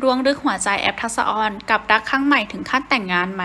ดวงลึกหัวใจแอปทักษออนกับรักครั้งใหม่ถึงขั้นแต่งงานไหม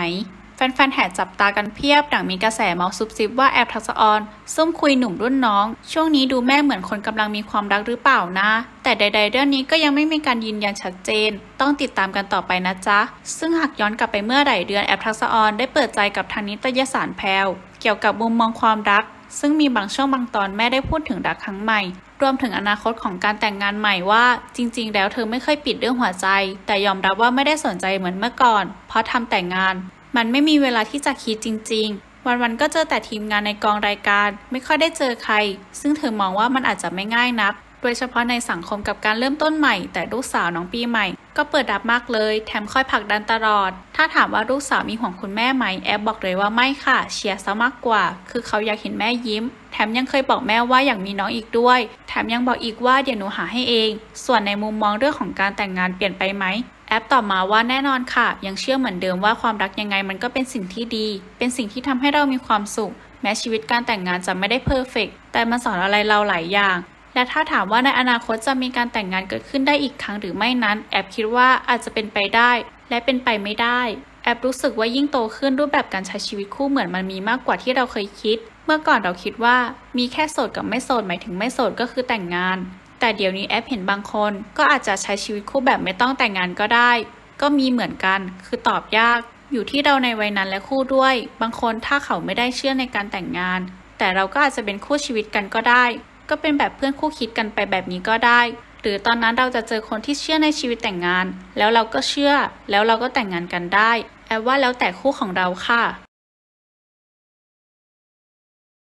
แฟนๆแห่จับตากันเพียบหลังมีกระแสเมาส์ซุบซิบว่าแอปทักษออนซุ่มคุยหนุ่มรุ่นน้อง ช่วงนี้ดูแม่เหมือนคนกำลังมีความรักหรือเปล่านะ แต่ใด ๆ เรื่องนี้ก็ยังไม่มีการยืนยันชัดเจน ต้องติดตามกันต่อไปนะจ๊ะ ซึ่งหากย้อนกลับไปเมื่อหลายเดือนแอปทักษออนได้เปิดใจกับทางนิตยสารแพลวเกี่ยวกับมุมมองความรัก ซึ่งมีบางช่วงบางตอนแม่ได้พูดถึงรักครั้งใหม่ รวมถึงอนาคตของการแต่งงานใหม่ว่า จริง ๆ แล้วเธอไม่เคยปิดเรื่องหัวใจ แต่ยอมรับว่าไม่ได้สนใจเหมือนเมื่อก่อน เพราะทำแต่งงาน มันไม่มีเวลาที่จะคิดจริง ๆวันๆก็เจอแต่ทีมงานในกองรายการ ไม่ค่อยได้เจอใคร ซึ่งเธอมองว่ามันอาจจะไม่ง่ายนัก โดยเฉพาะในสังคมกับการเริ่มต้นใหม่ แต่ลูกสาวน้องปีใหม่ ก็เปิดรับมากเลย แถมคอยผลักดันตลอด ถ้าถามว่าลูกสาวมีห่วงคุณแม่ไหมแอบบอกเลยว่าไม่ค่ะ เชียร์ซะมากกว่า คือเขาอยากเห็นแม่ยิ้ม แถมยังเคยบอกแม่ว่าอยากมีน้องอีกด้วย แถมยังบอกอีกว่าเดี๋ยวหนูหาให้เอง ส่วนในมุมมองเรื่องของการแต่งงานเปลี่ยนไปไหมแอปตอบมาว่าแน่นอนค่ะ ยังเชื่อเหมือนเดิมว่าความรักยังไงมันก็เป็นสิ่งที่ดี เป็นสิ่งที่ทำให้เรามีความสุข แม้ชีวิตการแต่งงานจะไม่ได้เพอร์เฟกแต่มันสอนอะไรเราหลายอย่าง และถ้าถามว่าในอนาคตจะมีการแต่งงานเกิดขึ้นได้อีกครั้งหรือไม่นั้น แอปคิดว่าอาจจะเป็นไปได้ และเป็นไปไม่ได้ แอปรู้สึกว่ายิ่งโตขึ้นรูปแบบการใช้ชีวิตคู่เหมือนมันมีมากกว่าที่เราเคยคิด เมื่อก่อนเราคิดว่ามีแค่โสดกับไม่โสดหมายถึงไม่โสดก็คือแต่งงาน แต่เดี๋ยวนี้แอปเห็นบางคน ก็อาจจะใช้ชีวิตคู่แบบไม่ต้องแต่งงานก็ได้ ก็มีเหมือนกัน คือตอบยาก อยู่ที่เราในวัยนั้นและคู่ด้วย บางคนถ้าเขาไม่ได้เชื่อในการแต่งงาน แต่เราก็อาจจะเป็นคู่ชีวิตกันก็ได้ ก็เป็นแบบเพื่อนคู่คิดกันไปแบบนี้ก็ได้ หรือตอนนั้นเราจะเจอคนที่เชื่อในชีวิตแต่งงาน แล้วเราก็เชื่อ แล้วเราก็แต่งงานกันได้ แอบว่าแล้วแต่คู่ของเราค่ะ